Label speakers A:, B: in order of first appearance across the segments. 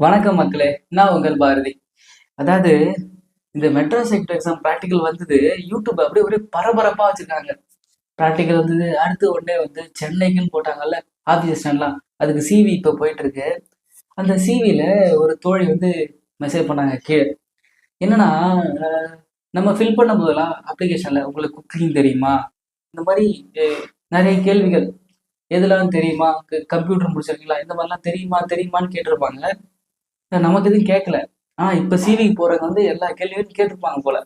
A: வணக்கம் மக்களே நான் உங்கள் பாரதி. அதாவது இந்த மெட்ராஸ் செக்டர் எக்ஸாம் ப்ராக்டிக்கல் வந்தது யூடியூப் அப்படியே ஒரே பரபரப்பா வச்சிருக்காங்க. ப்ராக்டிக்கல் வந்தது அடுத்து உடனே வந்து சென்னைக்குன்னு போட்டாங்கல்ல ஆஃபீஸர்லாம் அதுக்கு சிவி இப்போ போயிட்டு இருக்கு அந்த சிவியில் ஒரு தோழி வந்து மெசேஜ் பண்ணாங்க கீழே. என்னன்னா நம்ம ஃபில் பண்ண போதெல்லாம் அப்ளிகேஷனில் உங்களுக்கு குக்கிங் தெரியுமா? இந்த மாதிரி நிறைய கேள்விகள். எதுலாம் தெரியுமா? கம்ப்யூட்டர் முடிச்சிருக்கீங்களா? இந்த மாதிரிலாம் தெரியுமா தெரியுமான்னு கேட்டிருப்பாங்க. நமக்கு எதுவும் கேட்கல ஆனா இப்ப சிவிக்கு போறவங்க வந்து எல்லா கேள்வியும் கேட்டிருப்பாங்க போல.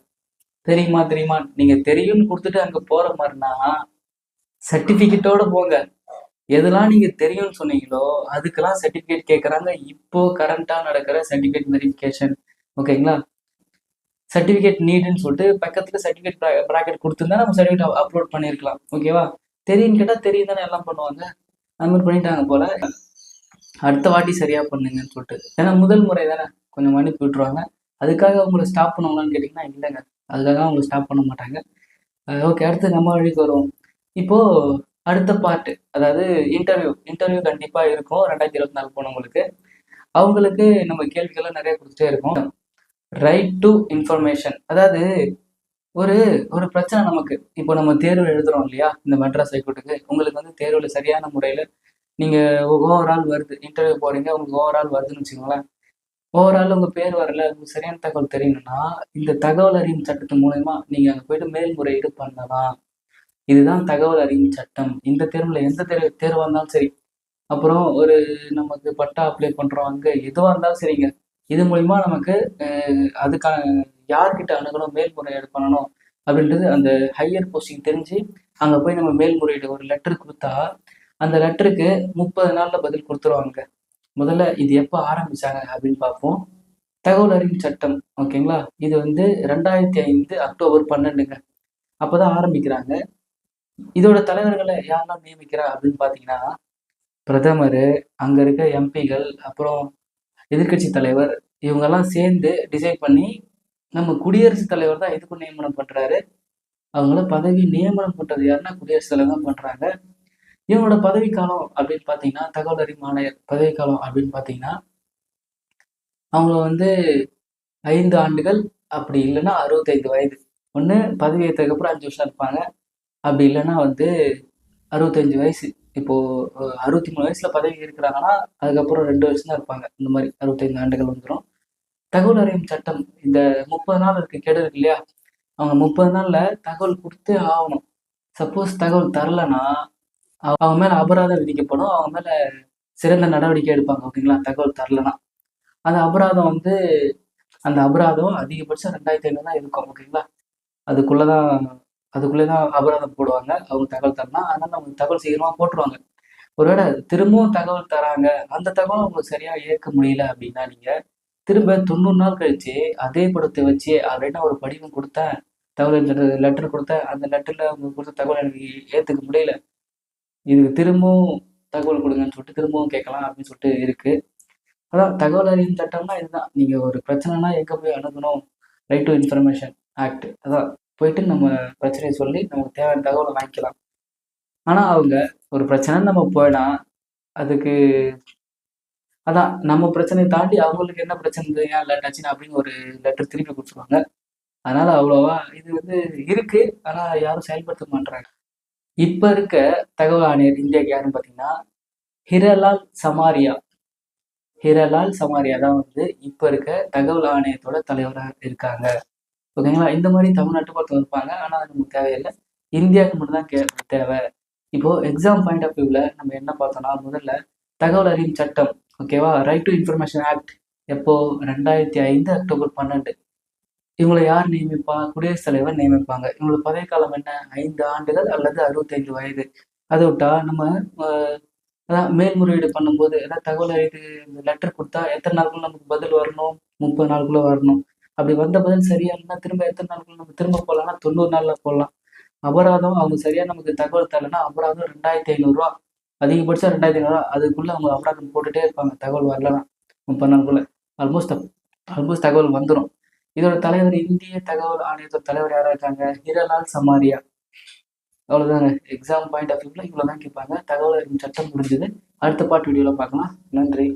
A: தெரியுமா தெரியுமா? நீங்க தெரியும்னு கொடுத்துட்டு அங்க போற மாதிரினா சர்டிபிகேட்டோட போங்க. எதெல்லாம் நீங்க தெரியும்னு சொன்னீங்களோ அதுக்கெல்லாம் சர்டிபிகேட் கேட்கறாங்க இப்போ கரண்டா நடக்கிற சர்டிபிகேட் வெரிஃபிகேஷன் ஓகேங்களா? சர்டிபிகேட் நீடுன்னு சொல்லிட்டு பக்கத்துல சர்டிபிகேட் ப்ராக்கெட் கொடுத்துருந்தா நம்ம சர்டிபிகேட் அப்லோட் பண்ணிருக்கலாம். ஓகேவா? தெரியும்னு கேட்டா தெரியும் தானே எல்லாம் பண்ணுவாங்க. அந்த மாதிரி பண்ணிட்டாங்க போல. அடுத்த வாட்டி சரியாக பண்ணுங்கன்னு சொல்லிட்டு. ஏன்னா முதல் முறை தானே கொஞ்சம் மன்னிப்பு விட்டுருவாங்க. அதுக்காக அவங்கள ஸ்டாப் பண்ணுவாங்களான்னு கேட்டிங்கன்னா இல்லைங்க. அதுக்காக அவங்கள ஸ்டாப் பண்ண மாட்டாங்க. ஓகே அடுத்து நம்ம வழிக்கு வருவோம். இப்போது அடுத்த பார்ட்டு அதாவது இன்டர்வியூ இன்டர்வியூ கண்டிப்பாக இருக்கும். ரெண்டாயிரத்தி இருபத்தி நாலு போனவங்களுக்கு. அவங்களுக்கு நம்ம கேள்விகள்லாம் நிறைய கொடுத்துட்டே இருக்கோம். ரைட் டு இன்ஃபர்மேஷன் அதாவது ஒரு ஒரு பிரச்சனை நமக்கு. இப்போ நம்ம தேர்வு எழுதுறோம் இல்லையா? இந்த மெட்ராஸ் ஹைகோர்ட்டுக்கு உங்களுக்கு வந்து தேர்வில் சரியான முறையில் நீங்க ஓவரால் வருது. இன்டர்வியூ போகிறீங்க உங்களுக்கு ஓவரால் வருதுன்னு வச்சுக்கோங்களேன். ஓவரால் உங்க பேர் வரல உங்களுக்கு சரியான தகவல் தெரியணும்னா இந்த தகவல் அறியும் சட்டத்து மூலயமா நீங்கள் அங்க போயிட்டு மேல்முறையீடு பண்ணலாம். இதுதான் தகவல் அறியும் சட்டம். இந்த தேர்வுல எந்த தேர்வு தேர்வாக இருந்தாலும் சரி. அப்புறம் ஒரு நமக்கு பட்டா அப்ளை பண்றோம் அங்கே எதுவாக இருந்தாலும் சரிங்க. இது மூலியமா நமக்கு அதுக்கான யார்கிட்ட அணுகணும் மேல்முறையீடு பண்ணணும் அப்படின்றது அந்த ஹையர் போஸ்டிங் தெரிஞ்சு அங்க போய் நம்ம மேல்முறையீடு ஒரு லெட்டர் கொடுத்தா அந்த லெட்டருக்கு முப்பது நாள்ல பதில் கொடுத்துருவாங்க. முதல்ல இது எப்போ ஆரம்பிச்சாங்க அப்படின்னு பார்ப்போம். தகவல் அறியும் சட்டம் ஓகேங்களா? இது வந்து ரெண்டாயிரத்தி ஐந்து அக்டோபர் பன்னெண்டுங்க. அப்பதான் ஆரம்பிக்கிறாங்க. இதோட தலைவர்களை யாரெல்லாம் நியமிக்கிறா அப்படின்னு பார்த்தீங்கன்னா பிரதமர் அங்கே இருக்க எம்பிகள் அப்புறம் எதிர்க்கட்சி தலைவர் இவங்கெல்லாம் சேர்ந்து டிசைட் பண்ணி நம்ம குடியரசுத் தலைவர் தான் எதுக்கும் நியமனம் பண்ணுறாரு அவங்கள பதவி நியமனம் பண்ணுறது யாருன்னா குடியரசுத் தலைவர் தான் பண்ணுறாங்க இவனோட பதவிக்காலம் அப்படின்னு பார்த்தீங்கன்னா தகவல் அறியும் பதவிக்காலம் அப்படின்னு பார்த்தீங்கன்னா அவங்கள வந்து ஐந்து ஆண்டுகள் அப்படி இல்லைன்னா அறுபத்தைந்து வயது. ஒன்று பதவி ஏற்றதுக்கப்புறம் அஞ்சு வருஷம் இருப்பாங்க. அப்படி இல்லைன்னா வந்து அறுபத்தஞ்சு வயசு. இப்போது அறுபத்தி மூணு வயசில் பதவி இருக்கிறாங்கன்னா அதுக்கப்புறம் ரெண்டு வருஷம் தான் இருப்பாங்க. இந்த மாதிரி அறுபத்தைந்து ஆண்டுகள் வந்துடும் தகவல் அறியும் சட்டம் இந்த முப்பது நாள் இருக்கு கெடு இருக்கு இல்லையா? அவங்க முப்பது நாளில் தகவல் கொடுத்து ஆகணும். சப்போஸ் தகவல் தரலைன்னா அவங்க மேல அபராதம் விதிக்கப்படும். அவங்க மேல சிறந்த நடவடிக்கை எடுப்பாங்க ஓகேங்களா? தகவல் தரலனா அந்த அபராதம் வந்து அந்த அபராதம் அதிகபட்சம் ரெண்டாயிரத்தி ஐநூறு தான் இருக்கும் ஓகேங்களா? அதுக்குள்ளதான் அதுக்குள்ளே தான் அபராதம் போடுவாங்க. அவங்க தகவல் தரலாம் அதனால அவங்க தகவல் சீக்கிரமா போட்டுருவாங்க. ஒருவேளை திரும்பவும் தகவல் தராங்க அந்த தகவல் உங்களுக்கு சரியா ஏற்க முடியல அப்படின்னா நீங்க திரும்ப தொண்ணூறு நாள் கழிச்சு அதே படத்தை வச்சு அப்படின்னா ஒரு படிவம் கொடுத்தேன் தகவல் லெட்டர் கொடுத்தேன் அந்த லெட்டர்ல உங்களுக்கு கொடுத்த தகவல் எனக்கு ஏத்துக்க முடியல. இதுக்கு திரும்பவும் தகவல் கொடுங்கன்னு சொல்லிட்டு திரும்பவும் கேட்கலாம் அப்படின்னு சொல்லிட்டு இருக்கு. அதான் தகவல் அறியும் சட்டம்னா இதுதான். நீங்க ஒரு பிரச்சனைனா எங்க போய் அணுகணும்? ரைட் டு இன்ஃபர்மேஷன் ஆக்ட் அதான். போயிட்டு நம்ம பிரச்சனையை சொல்லி நமக்கு தேவையான தகவலை வாங்கிக்கலாம். ஆனா அவங்க ஒரு பிரச்சனைன்னு நம்ம போயிடலாம் அதுக்கு அதான் நம்ம பிரச்சனையை தாண்டி அவங்களுக்கு என்ன பிரச்சனை இருந்தது ஏன் லேட் அப்படின்னு ஒரு லெட்டர் திருப்பி கொடுத்துருவாங்க. அதனால அவ்வளோவா இது வந்து இருக்கு. ஆனால் யாரும் செயல்படுத்த மாட்டாங்க இப்ப இருக்க தகவல் ஆணையர் இந்தியாவுக்கு யாருன்னு பார்த்தீங்கன்னா ஹிரலால் சமாரியா. ஹிரலால் சமாரியா தான் வந்து இப்ப இருக்க தகவல் ஆணையத்தோட தலைவராக இருக்காங்க. ஓகேங்களா? இந்த மாதிரி தமிழ்நாட்டு ஒருத்தவங்க இருப்பாங்க. ஆனா அது நமக்கு தேவையில்லை. இந்தியாவுக்கு மட்டும்தான் கே தேவை. இப்போ எக்ஸாம் பாயிண்ட் ஆஃப் வியூவில் நம்ம என்ன பார்த்தோம்னா முதல்ல தகவல் அறியும் சட்டம் ஓகேவா? ரைட் டு இன்ஃபர்மேஷன் ஆக்ட் எப்போ? ரெண்டாயிரத்தி ஐந்து அக்டோபர் பன்னெண்டு. இவங்களை யார் நியமிப்பா? குடியரசுத் தலைவர் நியமிப்பாங்க. இவங்களோட பதவிக்காலம் என்ன? ஐந்து ஆண்டுகள் அல்லது அறுபத்தைந்து வயது. அதை விட்டா நம்ம அதான் மேல்முறையீடு பண்ணும்போது ஏதாவது தகவல் அறிது லெட்டர் கொடுத்தா எத்தனை நாளுக்குள்ள நமக்கு பதில் வரணும்? முப்பது நாளுக்குள்ள வரணும். அப்படி வந்த பதில் சரியா இல்லைன்னா திரும்ப எத்தனை நாளுக்குள்ள நம்ம திரும்ப போடலாம்னா தொண்ணூறு நாளில் போடலாம். அபராதம் அவங்க சரியா நமக்கு தகவல் தரலன்னா அபராதம் ரெண்டாயிரத்தி ஐநூறுரூவா அதிகபட்சம் ரெண்டாயிரத்தி ஐநூறுரூவா அதுக்குள்ளே அவங்க அபராதம் போட்டுட்டே இருப்பாங்க. தகவல் வரலன்னா முப்பது நாளுக்குள்ள. ஆல்மோஸ்ட் ஆல்மோஸ்ட் தகவல் வந்துடும் இதோட தலைவர் இந்திய தகவல் ஆணையத்தோட தலைவர் யாரா இருக்காங்க? ஹிரலால் சமாரியா. அவ்வளவுதான்? எக்ஸாம் பாயிண்ட் ஆஃப் வியூவில் இவ்வளோ தான் கேட்பாங்க. தகவல் சட்டம் முடிஞ்சது அடுத்த பாட்டு வீடியோவில் பார்க்கலாம். நன்றி.